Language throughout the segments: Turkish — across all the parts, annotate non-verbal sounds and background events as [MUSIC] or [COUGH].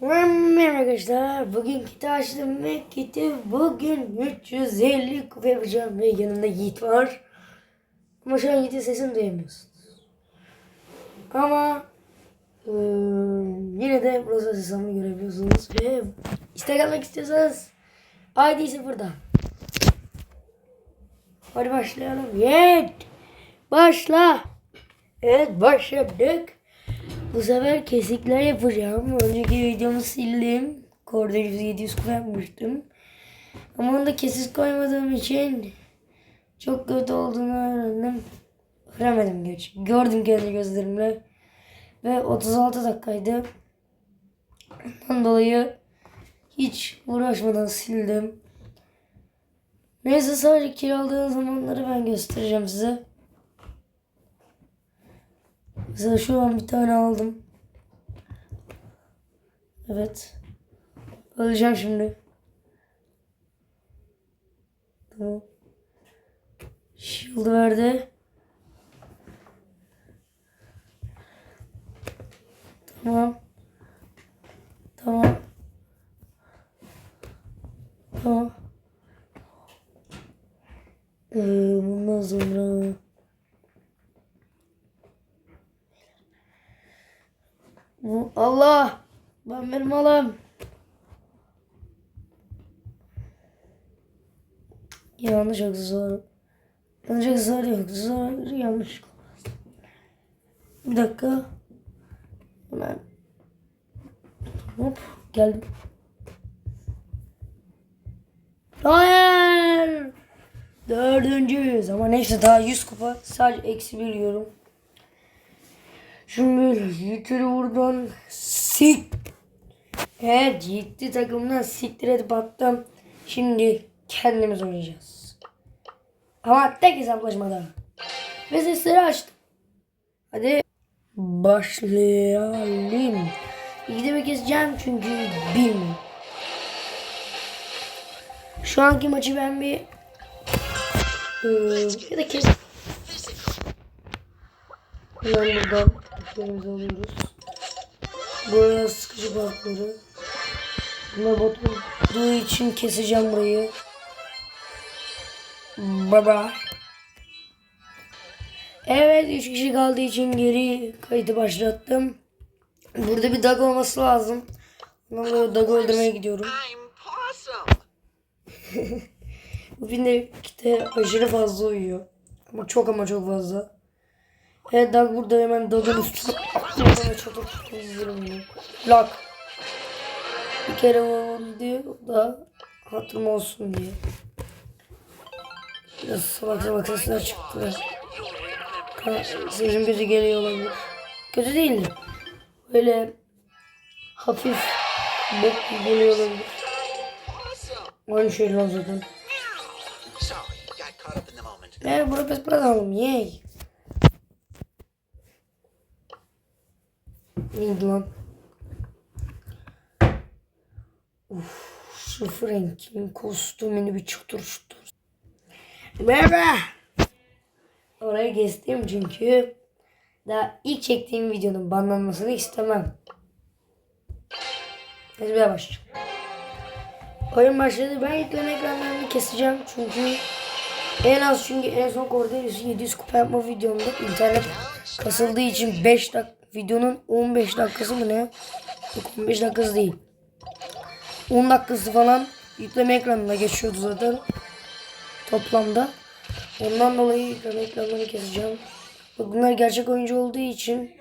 Merhaba arkadaşlar. Bugün kiti açtım ve kiti bugün 350 kupa yapacağım ve yanımda Yiğit var. Ama şu an Yiğit'in sesini duyamıyorsunuz. Ama eee, yine de Rosa sesimi görebiliyorsunuz ve istek almak istiyorsanız ID burada. Hadi başlayalım. Yiğit! Başla! Evet başladık. Bu sefer kesikler yapacağım. Önceki videomu sildim. Kordelius 700 kupa. Ama onu da kesik koymadığım için çok kötü olduğunu öğrendim. Öğrenmedim geç. Gördüm kendi gözlerimle. Ve 36 dakikaydı. Ondan dolayı hiç uğraşmadan sildim. Neyse sadece kiraladığım zamanları ben göstereceğim size. Mesela şu an bir tane aldım. Evet. Öleceğim şimdi. Tamam. Shield verdi. Tamam. Tamam. Tamam. Ee, bundan sonra... Allah! Ben benim malım. Yanlış aksesuar. Yanlış aksesuar yok. Aksesuar yanlış. Bir dakika. Hemen. Hop geldim. Hayır. Dördüncüyüz ama neyse daha 100 kupa. Sadece eksi bir yiyorum. Şimdi Yiğit'i buradan sik. Evet Yiğit'i takımdan siktir edip attım. Şimdi kendimiz oynayacağız. Ama tek hesaplaşmada. Ve sesleri açtım. Hadi başlayalım. Yiğit'i keseceğim çünkü bilmiyorum. Şu anki maçı ben bir Ee, ya da kes. Hemen buradan iplerimizi alıyoruz. Buraya sıkıcı bakları. Buna batırdığı için keseceğim burayı. Baba. Evet 3 kişi kaldığı için geri kaydı başlattım. Burada bir dag olması lazım. Ondan dolayı dag öldürmeye gidiyorum. [LAUGHS] Bu işte aşırı fazla uyuyor. Ama çok ama çok fazla. Evet Doug burada hemen Doug'un üstüne ve çatır çatır izliyorum onu. Lock. Bir kere vuruldu da hatırım olsun diye. Biraz salak salak sesler çıktı. Sesim kötü geliyor olabilir. Kötü değil de. Böyle hafif bok gibi geliyor olabilir. Aynı şey lan zaten. Sorry, got caught up in the moment. Ne burada biz burada alalım. Yey. Neydi lan? Uf, şu Frank'in kostümünü bir çatır. Merhaba. Oraya geçtim çünkü daha ilk çektiğim videonun banlanmasını istemem. Bir başlayalım. Oyun başladı. Ben yüklen ekranlarını keseceğim çünkü en az çünkü en son Cordelius'u 700 kupa yapma videomda internet kasıldığı için 5 dak videonun 15 dakikası mı ne? Yok 15 dakikası değil. 10 dakikası falan yükleme ekranında geçiyordu zaten. Toplamda. Ondan dolayı yükleme ekranlarını keseceğim. Bunlar gerçek oyuncu olduğu için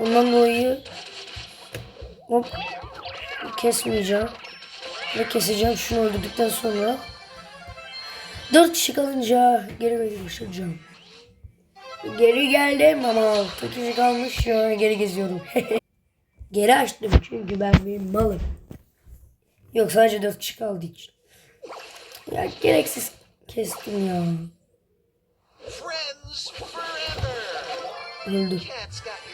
ondan dolayı hop kesmeyeceğim. Ve keseceğim şunu öldürdükten sonra. Dört kişi kalınca geri başlayacağım. Geri geldim ama altı kişi kalmış ya geri geziyorum. [LAUGHS] geri açtım çünkü ben bir malım. Yok sadece dört kişi kaldığı için. Ya gereksiz kestim ya. Friends forever. Öldü. Cat's got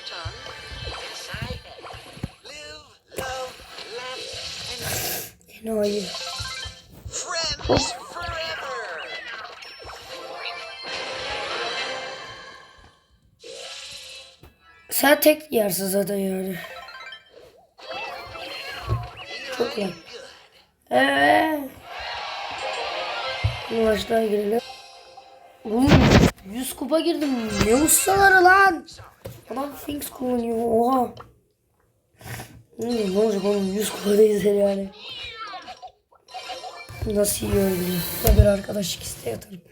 Sen tek yersin zaten yani. Çok good. Evet. Yavaşlığa girelim. Oğlum 100 kupa girdim. Ne ustaları lan? Adam Things kullanıyor. Oha. Ne olacak oğlum 100 kupadayız yani. Nasıl iyi öldürüyor. Ne bir arkadaşlık isteği atarım.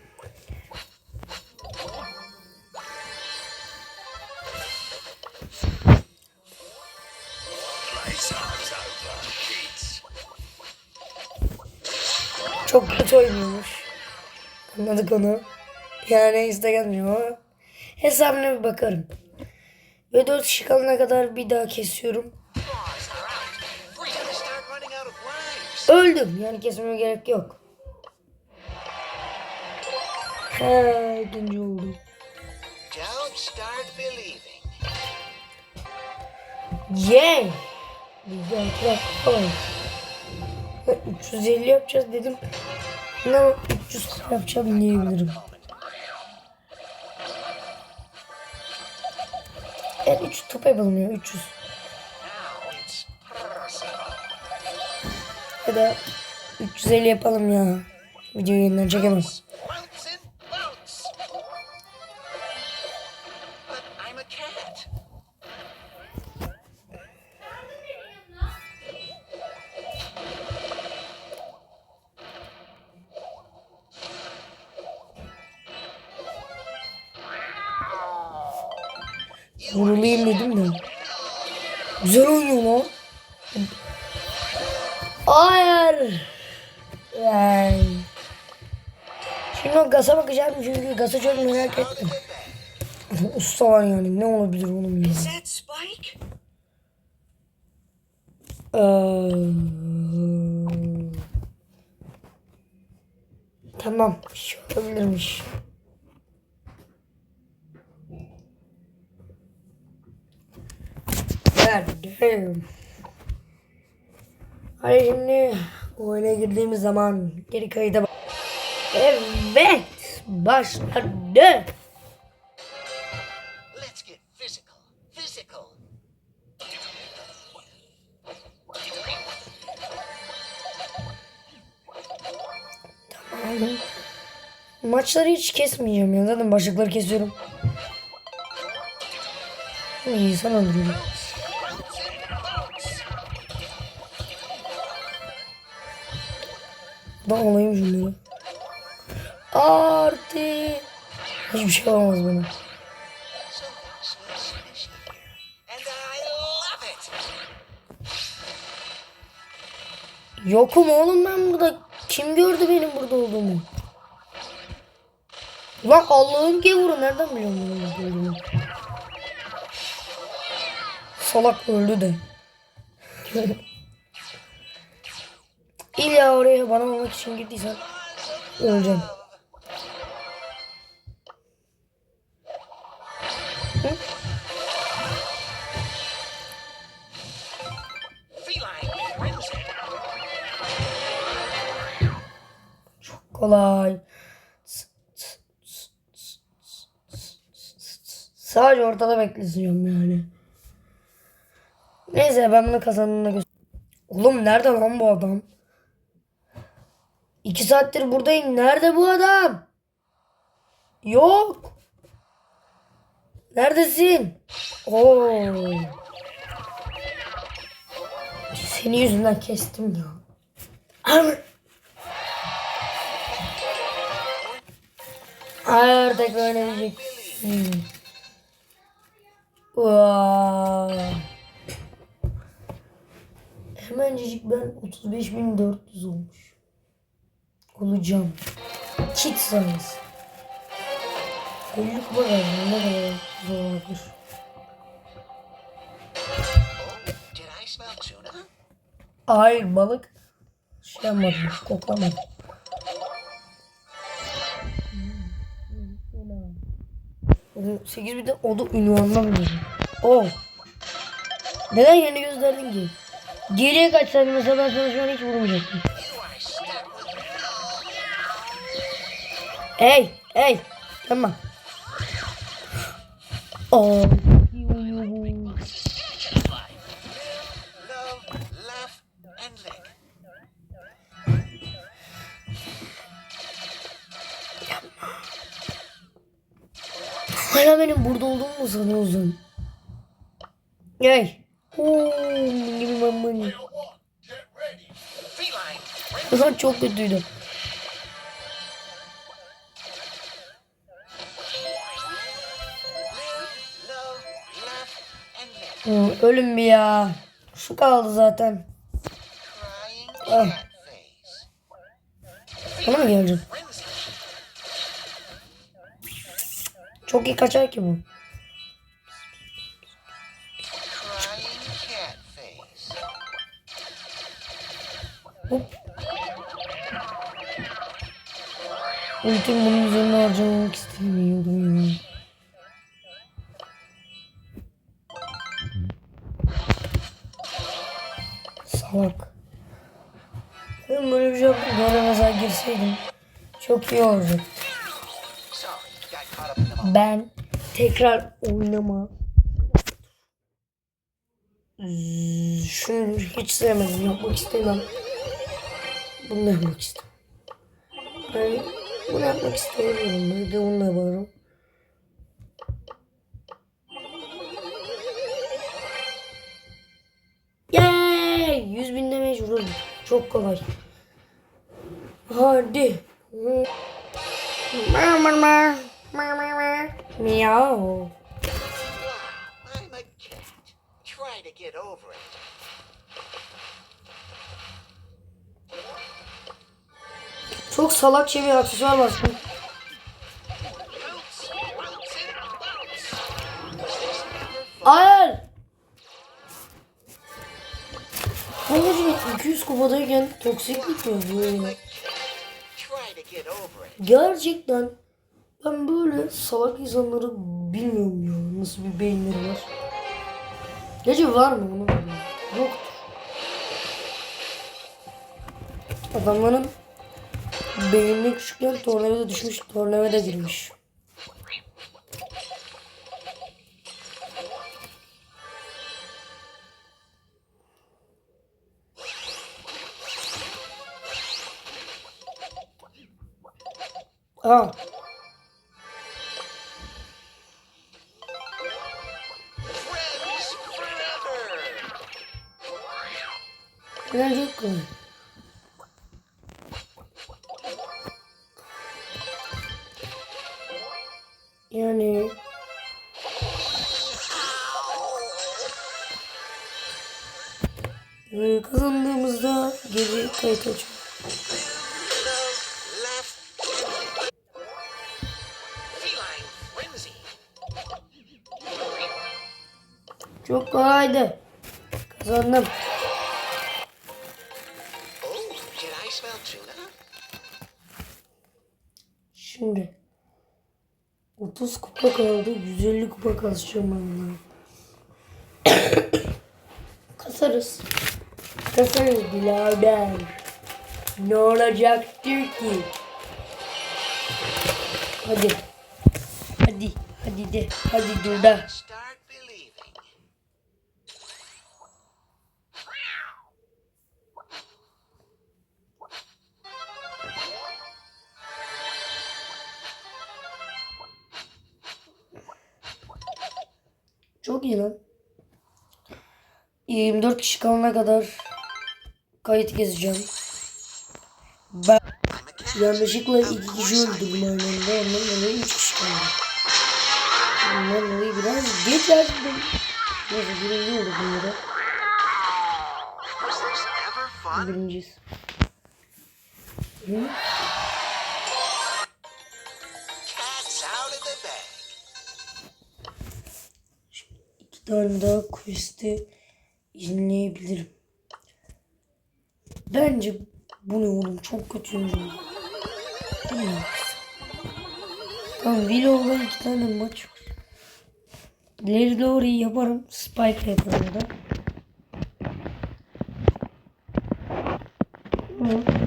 Çok kötü oynuyormuş. Anladık onu. Yani Instagram ama hesabına bir bakarım. Ve 4 kişi kalana kadar bir daha kesiyorum. Öldüm. Yani kesmeme gerek yok. He, ikinci oldum. Don't start believing. Yay! Bir dakika. Tamam. 350 yapacağız dedim. Ne 300 yapacağım diyebilirim. Evet 3 top yapalım ya 300. Now it's personal. Ya da 350 yapalım ya. Videoyu yeniden çekemem. Vurulayım dedim de. Güzel oynuyor lan. Hayır. Ay. Şimdi o Gas'a bakacağım çünkü Gas'ı çok merak ettim. [LAUGHS] Usta var yani ne olabilir oğlum ya. Ee, tamam bir şey olabilirmiş. Verdim. Hadi şimdi oyuna girdiğimiz zaman geri kayıda. Evet başladı. Aldım. Maçları hiç kesmeyeceğim ya. Zaten başlıkları kesiyorum. İyi sen öldürüyorum. Ben olayım şunları. Artı. Hiçbir şey olmaz bana. Yokum oğlum ben burada. Kim gördü benim burada olduğumu? Lan Allah'ın gavuru nereden biliyorum olduğumu? Salak öldü de. [LAUGHS] İlla oraya bana olmak için girdiysen öleceğim. Frenzy. Kolay. Sadece ortada bekletiyorum yani. Neyse ben bunu kazanını göster. Oğlum nerede lan bu adam? İki saattir buradayım. Nerede bu adam? Yok. Neredesin? Oo. Senin yüzünden kestim ya. Hayır tekrar oynayacak. Hmm. Vay. Hemencecik ben 35.400 olmuş. Olacağım. Kit sayısı. 50 kupa verdim. Ne kadar zor olabilir. Did I smell tuna? Hayır balık. Şey yapmadım. Koklamadım. Oğlum, 8 bir de o da ünvandan veriyor. Oh. Neden yeni gösterdin ki? Geriye kaçsaydın mesela ben sana şu an hiç vurmayacaktım. Ey ey tamam. Oh. Hala benim burada olduğumu mu sanıyorsun? Ey. Oo, gibi mamın. O çok kötüydü. Hı, ölüm bir ya. Şu kaldı zaten. Ah. Bana mı gelecek? Çok iyi kaçar ki bu. Hop. Ultim bunun üzerine harcamamak istemiyordum Salak. Ben böyle bir şey yaptım. Mesela girseydim çok iyi olacak. Ben tekrar oynama. Şunu hiç sevmedim. Yapmak istemem. Bunu yapmak istemem. Ben bunu yapmak istemiyorum. Ben de bunu yaparım. Çok kolay. Hadi. Meow. Wow, I'm a cat. Try to get over it. Çok salakça bir aksesuar var. Bounce, Babacım 200 kupadayken toksiklik mi over it. Gerçekten ben böyle salak insanları bilmiyorum ya. Nasıl bir beyinleri var. Gece var mı onu. Yoktur. Adamların beynine küçükken tornavida düşmüş, tornavida girmiş. Forever. ben çok kolay. Yani e, kazandığımızda geri kayıt açıyor. Kolaydı. Kazandım. Şimdi 30 kupa kaldı. 150 kupa kasacağım ben bunları. [COUGHS] Kasarız. Kasarız birader. Ne olacaktır ki? Hadi. Hadi. Hadi de. Hadi dur da. Çok iyi lan. 24 kişi kalana kadar kayıt gezeceğim. Ben yanlışlıkla iki kişi öldürdüm aynı anda. Ondan dolayı 3 kişi kaldı. Ondan dolayı biraz geç açtım. Neyse birinci ever fun? Birinciyiz. Hı? Daha quest'i izleyebilirim. Bence bu ne oğlum çok kötüymüş. Tamam Willow'da iki tane maç var. İleri doğru yaparım. Spike yaparım da. Hı.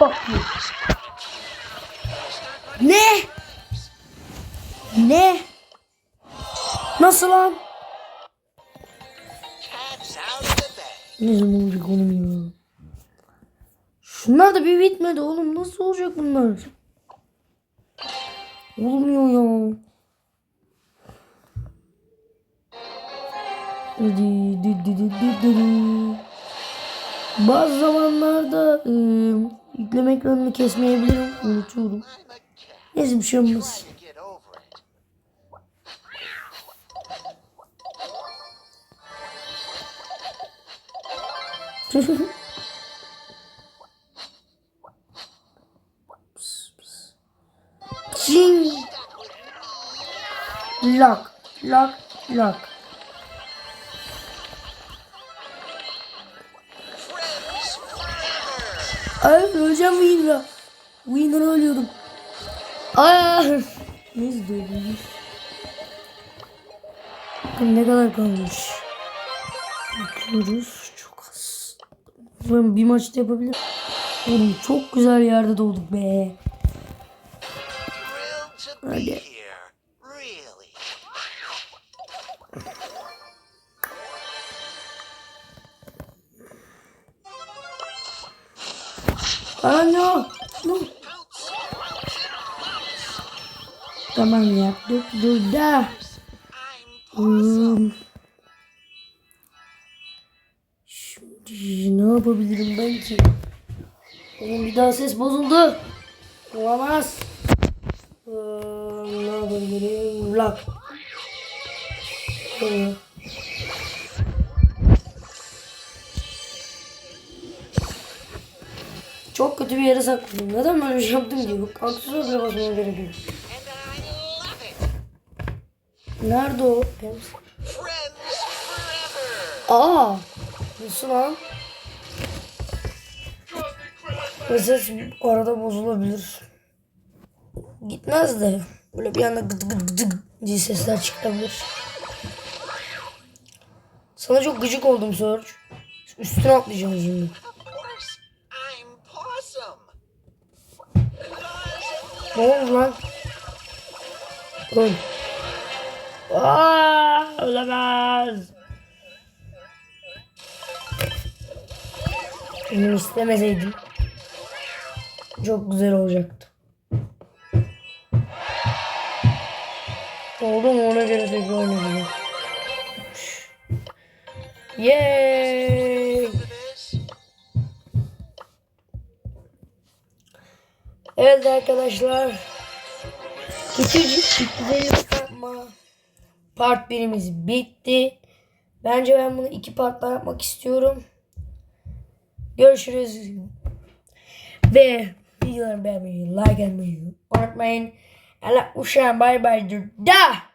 You. Ne? Ne? Nasıl lan? Ne zaman olacak oğlum ya? Şunlar da bir bitmedi oğlum. Nasıl olacak bunlar? Olmuyor ya. Di, di, di, di, di, di. Bazı zamanlarda e, yükleme ekranını kesmeyebilirim. Unutuyorum. Neyse bir şey olmaz. To get over Ay öleceğim Winner'a. Winner'a ölüyorum. Aa. Neyse dördüncüyüz. Bakın ne kadar kalmış. Bakıyoruz. Çok az. Ben bir maçta yapabilirim. Oğlum çok güzel yerde doğduk be Hadi. Aa no. No. Tamam yaptık. Dur da. I'm Hmm. Şimdi ne yapabilirim ben ki? Oğlum bir daha ses bozuldu. Olamaz. Ee, ne yapabilirim? Lak. Ee. Çok kötü bir yere sakladım. Neden böyle bir şey yaptım diye. Bak aksessuar bile basmama gerek yok. and I love it. Nerede o? Aa! Nasıl lan? Ses arada bozulabilir. Gitmez de. Böyle bir anda gıd gıd gıd gıd diye sesler çıkabilir. Sana çok gıcık oldum Serge. Üstüne atlayacağım şimdi. Ne oldu lan? Aa, ölemez. Onu istemeseydim. Çok güzel olacaktı. Oldu mu ona göre tekrar oynayacağım. Yay! Evet arkadaşlar. Küçücük güzel yapma. Part birimiz bitti. Bence ben bunu iki partla yapmak istiyorum. Görüşürüz. Ve videoları beğenmeyi, like etmeyi unutmayın. Allah uşağım bay bay. Da.